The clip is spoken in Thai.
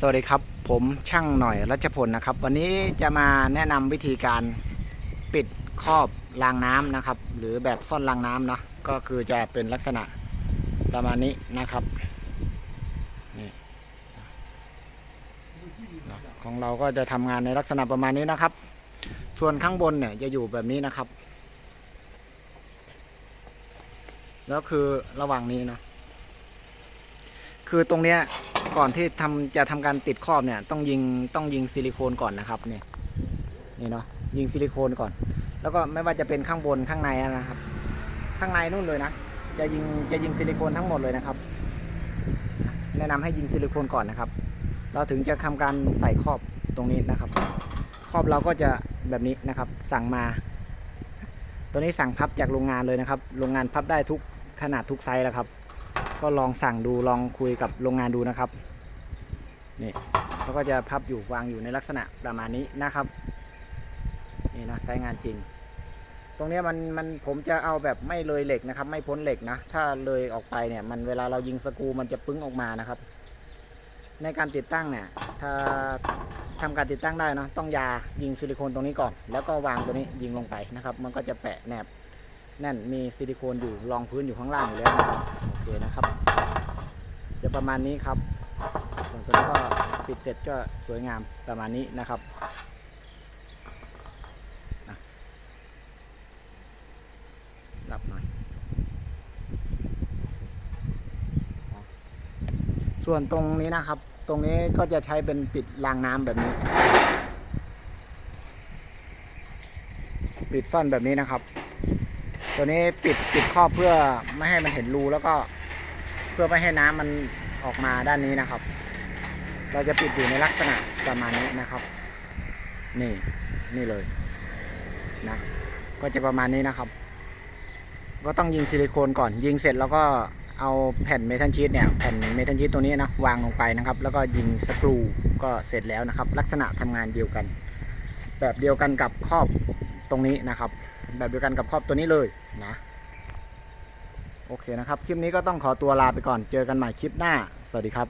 สวัสดีครับ ผมช่างหน่อยรัชพลนะครับ วันนี้จะมาแนะนำวิธีการปิดครอบรางน้ำนะครับ หรือแบบซ่อนรางน้ำเนาะก็คือจะเป็นลักษณะประมาณนี้นะครับนี่ของเราก็จะทำงานในลักษณะประมาณนี้นะครับ ส่วนข้างบนเนี่ยจะอยู่แบบนี้นะครับ แล้วคือระหว่างนี้เนาะคือตรงเนี้ย ก่อนที่ทำจะทำการติดครอบเนี่ยต้องยิงต้องยิงซิลิโคนก่อนนะครับนี่นี่เนาะยิงซิลิโคนก่อน แล้วก็ไม่ว่าจะเป็นข้างบนข้างในนะครับ ข้างในนู่นเลยนะ จะยิงจะยิงซิลิโคนทั้งหมดเลยนะครับ แนะนำให้ยิงซิลิโคนก่อนนะครับ เราถึงจะทำการใส่ครอบตรงนี้นะครับ ครอบเราก็จะแบบนี้นะครับ สั่งมา ตัวนี้สั่งพับจากโรงงานเลยนะครับ โรงงานพับได้ทุกขนาดทุกไซส์แล้วครับ ก็ลองสั่งดูลองคุยกับโรงงานดูนะครับนี่เขาก็จะพับอยู่วางอยู่ในลักษณะประมาณนี้นะครับนี่นะใช้งานจริง ตรงนี้มันมันผมจะเอาแบบไม่เลยเหล็กนะครับ ไม่พ้นเหล็กนะ ถ้าเลยออกไปเนี่ยมันเวลาเรายิงสกูมันจะปึ้งออกมานะครับ ในการติดตั้งเนี่ยถ้าทำการติดตั้งได้เนะต้องยายิงซิลิโคนตรงนี้ก่อน แล้วก็วางตัวนี้ยิงลงไปนะครับ มันก็จะแปะแนบแน่นมีซิลิโคนอยู่รองพื้นอยู่ข้างล่างอยู่แล้วนะครับ โอเคนะครับ จะประมาณนี้ครับส่วนตัวนี้ก็ปิดเสร็จก็สวยงามประมาณนี้นะครับอะรับหน่อยส่วนตรงนี้นะครับ ตรงนี้ก็จะใช้เป็นปิดรางน้ำแบบนี้ ปิดซ่อนแบบนี้นะครับ ตัวนี้ปิดปิดครอบเพื่อไม่ให้มันเห็นรูแล้วก็ พื่อไม่ให้น้ำมันออกมาด้านนี้นะครับ เราจะปิดอยู่ในลักษณะประมาณนี้นะครับ นี่นี่เลยนะก็จะประมาณนี้นะครับ ก็ต้องยิงซิลิโคนก่อน ยิงเสร็จแล้วก็เอาแผ่นเมทัลชีตเนี่ยแผ่นเมทัลชีตตัวนี้นะวางลงไปนะครับ แล้วก็ยิงสกรูก็เสร็จแล้วนะครับ ลักษณะทำงานเดียวกัน แบบเดียวกันกับครอบตรงนี้นะครับ แบบเดียวกันกับครอบตัวนี้เลยนะ โอเคนะครับ คลิปนี้ก็ต้องขอตัวลาไปก่อน เจอกันใหม่คลิปหน้า สวัสดีครับ